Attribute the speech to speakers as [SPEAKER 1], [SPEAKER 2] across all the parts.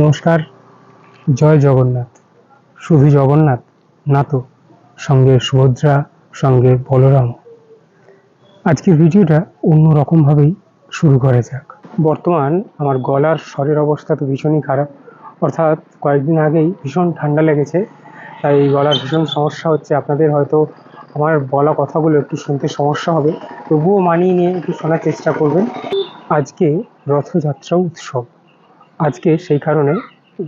[SPEAKER 1] নমস্কার, জয় জগন্নাথ শুধু জগন্নাথ না তো সঙ্গে সুভদ্রা, সঙ্গে বলরাম। আজকের ভিডিওটা অন্য রকমভাবেই শুরু করা যাক। বর্তমান আমার গলার স্বরের অবস্থা তো ভীষণই খারাপ। অর্থাৎ কয়েকদিন আগেই ভীষণ ঠান্ডা লেগেছে, তাই গলার ভীষণ সমস্যা হচ্ছে। আপনাদের হয়তো আমার বলা কথাগুলো একটু শুনতে সমস্যা হবে, তবুও মানিয়ে নিয়ে একটু শোনার চেষ্টা করবেন। আজকে রথযাত্রা উৎসব। আজকে সেই কারণে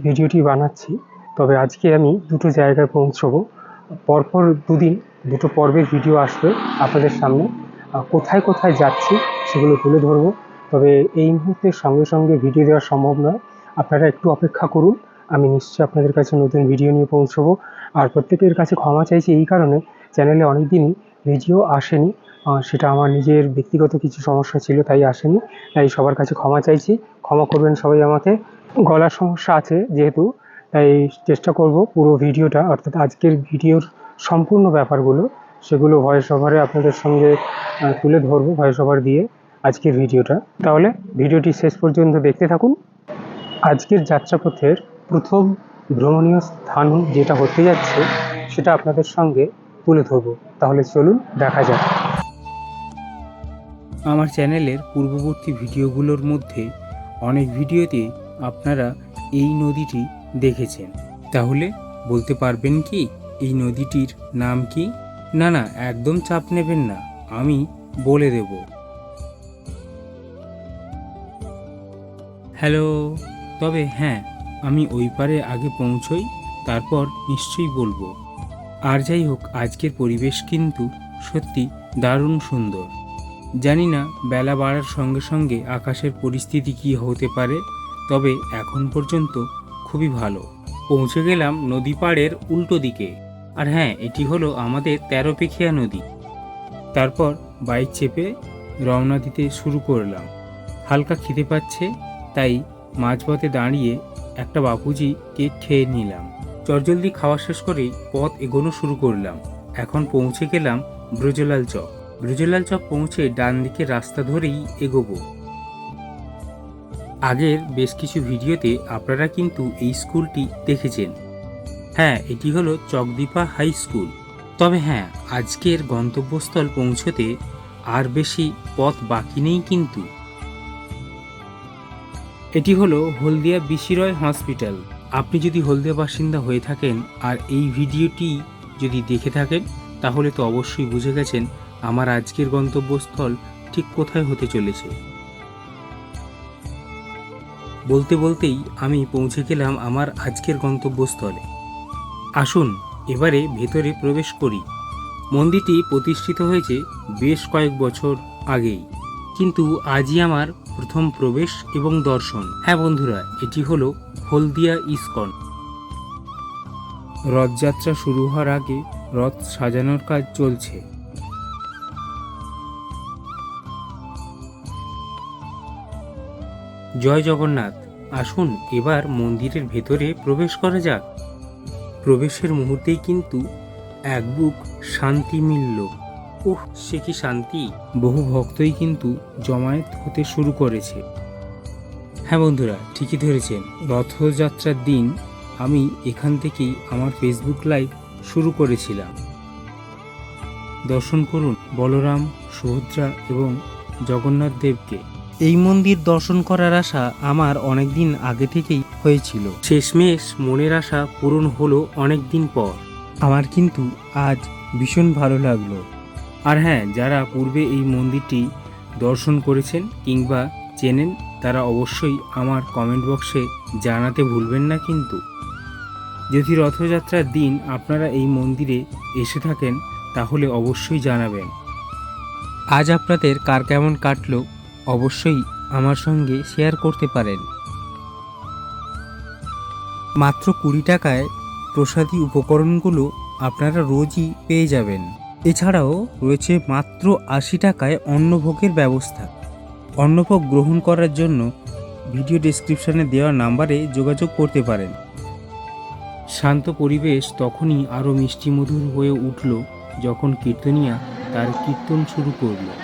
[SPEAKER 1] ভিডিওটি বানাচ্ছি। তবে আজকে আমি দুটো জায়গায় পৌঁছবো। পরপর দুদিন দুটো পর্বের ভিডিও আসবে আপনাদের সামনে। কোথায় কোথায় যাচ্ছি সেগুলো তুলে ধরবো। তবে এই মুহূর্তে সঙ্গে সঙ্গে ভিডিও দেওয়া সম্ভব নয়। আপনারা একটু অপেক্ষা করুন। আমি নিশ্চয়ই আপনাদের কাছে নতুন ভিডিও নিয়ে পৌঁছবো। আর প্রত্যেকের কাছে ক্ষমা চাইছি এই কারণে চ্যানেলে অনেক দিনই ভিডিও আসেনি। সেটা আমার নিজের ব্যক্তিগত কিছু সমস্যা ছিল, তাই আসেনি। তাই সবার কাছে ক্ষমা চাইছি। ক্ষমা করবেন সবাই আমাকে। গলার সমস্যা আছে যেহেতু, তাই চেষ্টা করব পুরো ভিডিওটা, অর্থাৎ আজকের ভিডিওর সম্পূর্ণ ব্যাপারগুলো, সেগুলো ভয়েস ওভারে আপনাদের সঙ্গে তুলে ধরবো ভয়েস ওভার দিয়ে আজকের ভিডিওটা। তাহলে ভিডিওটি শেষ পর্যন্ত দেখতে থাকুন। আজকের যাত্রাপথের প্রথম ভ্রমণীয় স্থান যেটা হতে যাচ্ছে, সেটা আপনাদের সঙ্গে তুলে ধরবো। তাহলে চলুন দেখা যাক।
[SPEAKER 2] আমার চ্যানেলের পূর্ববর্তী ভিডিওগুলোর মধ্যে অনেক ভিডিওতে আপনারা এই নদীটি দেখেছেন। তাহলে বলতে পারবেন কি, এই নদীটির নাম কি? না না, একদম চাপ নেবেন না, আমি বলে দেব। হ্যালো, তবে হ্যাঁ আমি ওই পারে আগে পৌঁছই, তারপর নিশ্চয়ই বলব। আর যাই হোক, আজকের পরিবেশ কিন্তু সত্যি দারুণ সুন্দর। জানি না বেলা বাড়ার সঙ্গে সঙ্গে আকাশের পরিস্থিতি কি হতে পারে, তবে এখন পর্যন্ত খুবই ভালো। পৌঁছে গেলাম নদী পাড়ের উল্টো দিকে। আর হ্যাঁ এটি হলো আমাদের তেরোপেখিয়া নদী। তারপর বাইক চেপে রওনা দিতে শুরু করলাম। হালকা খিদে পাচ্ছে, তাই মাঝপথে দাঁড়িয়ে একটা বাপুজি কেক খেয়ে নিলাম। চটজলদি খাওয়া শেষ করেই পথ এগোনো শুরু করলাম। এখন পৌঁছে গেলাম ব্রজলাল চক। ব্রিজলাল চক পৌঁছে ডান দিকে রাস্তা ধরেই এগোবো। আগের বেশ কিছু ভিডিওতে আপনারা কিন্তু এই স্কুলটি দেখেছেন। হ্যাঁ এটি হলো চকদীপা হাই স্কুল। তবে হ্যাঁ আজকের গন্তব্যস্থল পৌঁছতে আর বেশি পথ বাকি নেই কিন্তু। এটি হলো হলদিয়া বিশিরয় হসপিটাল। আপনি যদি হলদিয়া বাসিন্দা হয়ে থাকেন আর এই ভিডিওটি যদি দেখে থাকেন, তাহলে তো অবশ্যই বুঝে গেছেন আমার আজকের গন্তব্যস্থল ঠিক কোথায় হতে চলেছে? বলতে বলতেই আমি পৌঁছে গেলাম আমার আজকের গন্তব্যস্থলে। আসুন, এবারে ভেতরে প্রবেশ করি। মন্দিরটি প্রতিষ্ঠিত হয়েছে বেশ কয়েক বছর আগেই। কিন্তু আজই আমার প্রথম প্রবেশ এবং দর্শন। হ্যাঁ বন্ধুরা, এটি হলো হলদিয়া ইস্কন। রথযাত্রা শুরু হওয়ার আগে রথ সাজানোর কাজ চলছে। জয় জগন্নাথ, আসুন এবার মন্দিরের ভেতরে প্রবেশ করা যাক। প্রবেশের মুহূর্তেই কিন্তু এক বুক শান্তি মিলল। ওহ, সে কি শান্তি? বহু ভক্তই কিন্তু জমায়েত হতে শুরু করেছে। হ্যাঁ বন্ধুরা, ঠিকই ধরেছেন। রথযাত্রার দিন আমি এখান থেকেই আমার ফেসবুক লাইভ শুরু করেছিলাম। দর্শন করুন বলরাম, সুভদ্রা এবং জগন্নাথ দেবকে। এই মন্দির দর্শন করার আশা আমার অনেক দিন আগে থেকেই হয়েছিল। শেষমেশ মনের আশা পূরণ হলো অনেক দিন পর। আমার কিন্তু আজ ভীষণ ভালো লাগল। আর হ্যাঁ যারা পূর্বে এই মন্দিরটি দর্শন করেছেন কিংবা চেনেন তারা অবশ্যই আমার কমেন্ট বক্সে জানাতে ভুলবেন না কিন্তু। যদি রথযাত্রার দিন আপনারা এই মন্দিরে এসে থাকেন তাহলে অবশ্যই জানাবেন। আজ আপনাদের কার কেমন কাটলো অবশ্যই আমার সঙ্গে শেয়ার করতে পারেন। মাত্র কুড়ি টাকায় প্রসাদী উপকরণগুলো আপনারা রোজই পেয়ে যাবেন। এছাড়াও রয়েছে মাত্র আশি টাকায় অন্নভোগের ব্যবস্থা। অন্নভোগ গ্রহণ করার জন্য ভিডিও ডেসক্রিপশনে দেওয়া নাম্বারে যোগাযোগ করতে পারেন। শান্ত পরিবেশ তখনই আরও মিষ্টি মধুর হয়ে উঠল যখন কীর্তনিয়া তার কীর্তন শুরু করল।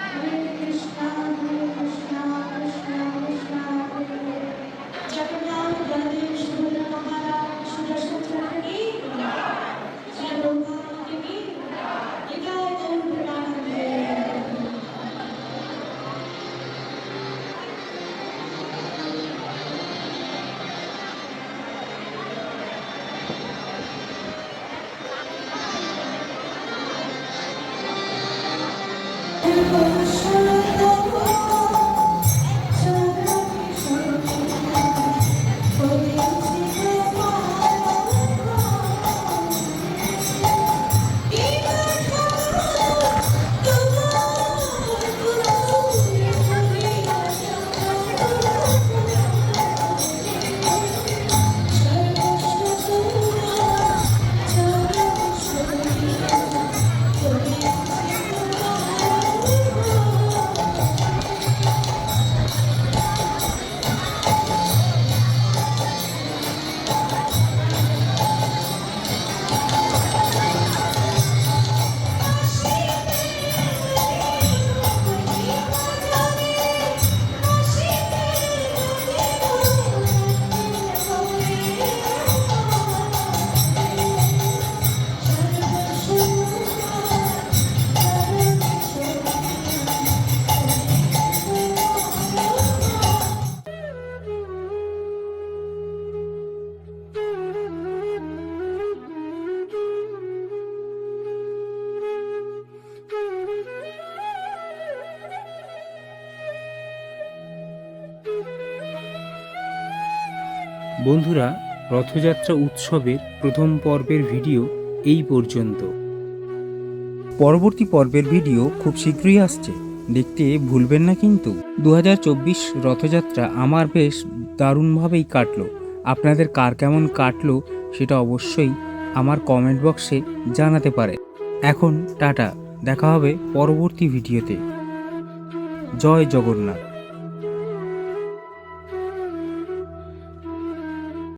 [SPEAKER 2] বন্ধুরা, রথযাত্রা উৎসবের প্রথম পর্বের ভিডিও এই পর্যন্ত। পরবর্তী পর্বের ভিডিও খুব শীঘ্রই আসছে। দেখতে ভুলবেন না কিন্তু। দু হাজার চব্বিশ রথযাত্রা আমার বেশ দারুণভাবেই কাটলো। আপনাদের কার কেমন কাটলো সেটা অবশ্যই আমার কমেন্ট বক্সে জানাতে পারে এখন টাটা, দেখা হবে পরবর্তী ভিডিওতে। জয় জগন্নাথ।